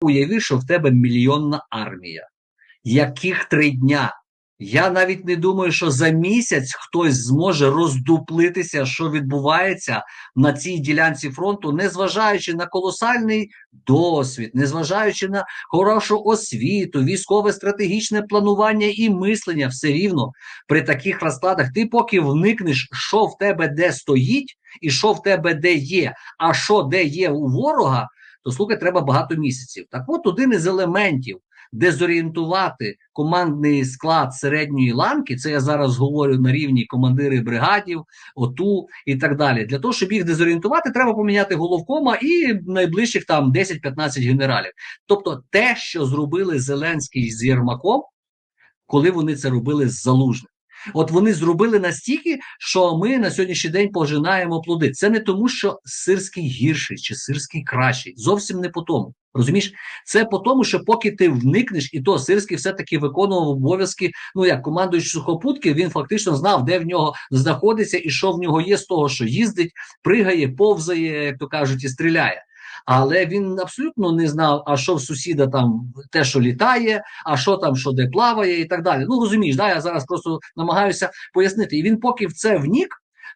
уяви, що в тебе мільйонна армія. Яких три дня? Я навіть не думаю, що за місяць хтось зможе роздуплитися, що відбувається на цій ділянці фронту, незважаючи на колосальний досвід, незважаючи на хорошу освіту, військове стратегічне планування і мислення, все рівно при таких розкладах ти поки вникнеш, що в тебе де стоїть, і що в тебе де є, а що де є у ворога, то слухай, треба багато місяців. Так от один із елементів дезорієнтувати командний склад середньої ланки, це я зараз говорю на рівні командири бригадів, ОТУ і так далі. Для того, щоб їх дезорієнтувати, треба поміняти головкома і найближчих там 10-15 генералів. Тобто, те, що зробили Зеленський з Єрмаком, коли вони це робили з Залужним. От вони зробили настільки, що ми на сьогоднішній день пожинаємо плоди. Це не тому, що сирський гірший чи сирський кращий. Зовсім не по тому. Розумієш, це по тому, що поки ти вникнеш, і то Сирський все-таки виконував обов'язки. Ну як командуючий сухопутки, він фактично знав, де в нього знаходиться і що в нього є з того, що їздить, пригає, повзає, як то кажуть, і стріляє. Але він абсолютно не знав, а що в сусіда там те, що літає, а що там, що де плаває, і так далі. Ну розумієш, да, я зараз просто намагаюся пояснити. І він, поки в це внік,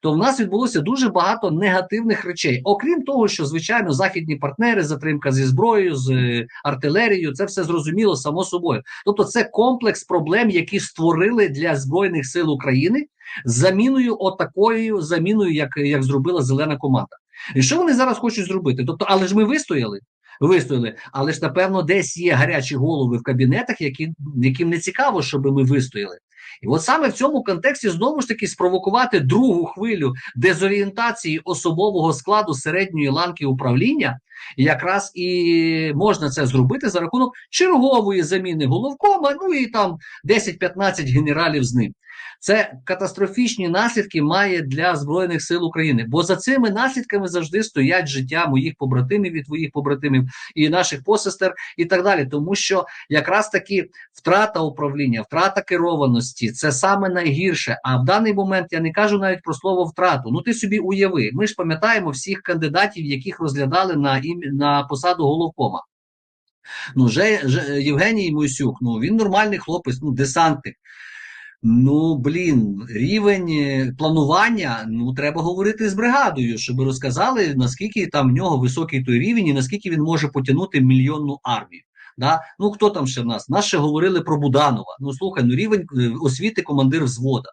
то в нас відбулося дуже багато негативних речей. Окрім того, що звичайно західні партнери, затримка зі зброєю, з е, артилерією, це все зрозуміло само собою. Тобто, це комплекс проблем, які створили для збройних сил України заміною отакою заміною, як, як зробила зелена команда. І що вони зараз хочуть зробити? Тобто, але ж ми вистояли. Вистояли, але ж напевно десь є гарячі голови в кабінетах, які, яким не цікаво, щоб ми вистояли. І от саме в цьому контексті знову ж таки спровокувати другу хвилю дезорієнтації особового складу середньої ланки управління, якраз і можна це зробити за рахунок чергової заміни головкома, ну і там 10-15 генералів з ним. Це катастрофічні наслідки має для збройних сил України, бо за цими наслідками завжди стоять життя моїх побратимів і твоїх побратимів і наших посестер, і так далі. Тому що якраз таки втрата управління, втрата керованості це саме найгірше. А в даний момент я не кажу навіть про слово втрату. Ну ти собі уяви. Ми ж пам'ятаємо всіх кандидатів, яких розглядали на на посаду головкома. Ну, же, же Євгеній Мойсюк, ну він нормальний хлопець, ну десантник. Ну, блін, рівень е, планування. Ну, треба говорити з бригадою, щоб розказали, наскільки там в нього високий той рівень і наскільки він може потягнути мільйонну армію. Да? Ну хто там ще в нас? Нас ще говорили про Буданова. Ну слухай, ну рівень е, освіти командир взвода.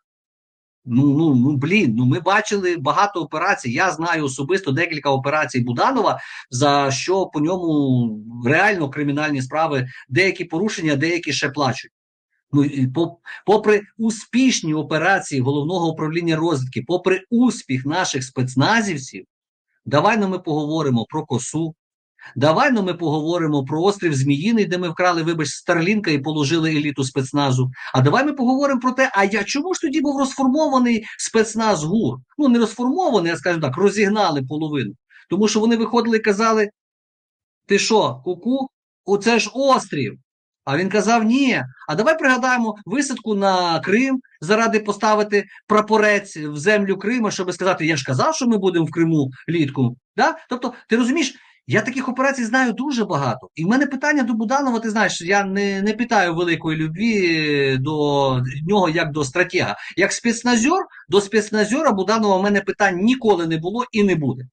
Ну ну ну блін, ну ми бачили багато операцій. Я знаю особисто декілька операцій Буданова, за що по ньому реально кримінальні справи, деякі порушення, деякі ще плачуть. Ну попри успішні операції головного управління розвідки, попри успіх наших спецназівців, давай ну ми поговоримо про косу. Давай ну ми поговоримо про острів Зміїний, де ми вкрали, вибач, Старлінка і положили еліту спецназу. А давай ми поговоримо про те, а я чому ж тоді був розформований спецназ ГУР? Ну не розформований, а скажімо так, розігнали половину. Тому що вони виходили і казали: ти що, куку? Оце ж острів. А він казав: ні. А давай пригадаємо висадку на Крим заради поставити прапорець в землю Крима, щоб сказати, я ж казав, що ми будемо в Криму літку. Да? Тобто, ти розумієш, я таких операцій знаю дуже багато. І в мене питання до Буданова, ти знаєш, я не не питаю великої любві до нього як до стратега. Як спецназер, до спецназьора Буданова в мене питань ніколи не було і не буде.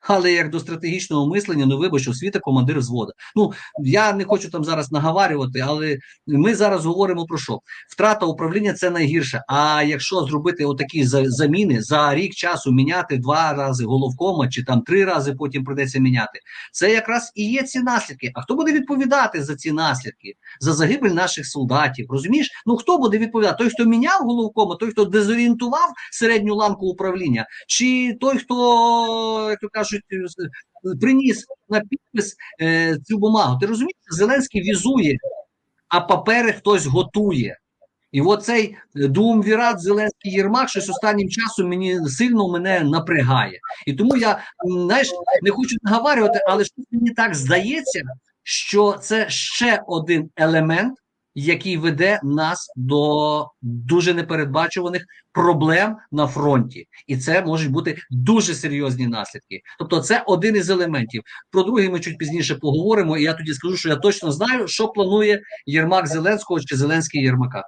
Але як до стратегічного мислення, ну вибач, освіта командир взвода. Ну я не хочу там зараз наговарювати, але ми зараз говоримо про що? Втрата управління це найгірше. А якщо зробити отакі заміни за рік часу міняти два рази головкома чи там три рази потім придеться міняти, це якраз і є ці наслідки. А хто буде відповідати за ці наслідки, за загибель наших солдатів? Розумієш? Ну хто буде відповідати? Той, хто міняв головкома, той, хто дезорієнтував середню ламку управління, чи той, хто як то кажуть, кажуть, е, приніс на підпис е, цю бумагу. Ти розумієш, Зеленський візує, а папери хтось готує. І оцей думвірат Зеленський Єрмак щось останнім часом мені сильно мене напрягає. І тому я знаєш, не хочу наговарювати, але щось мені так здається, що це ще один елемент, який веде нас до дуже непередбачуваних проблем на фронті, і це можуть бути дуже серйозні наслідки. Тобто, це один із елементів. Про другий ми чуть пізніше поговоримо. І я тоді скажу, що я точно знаю, що планує Єрмак Зеленського чи Зеленський Єрмака.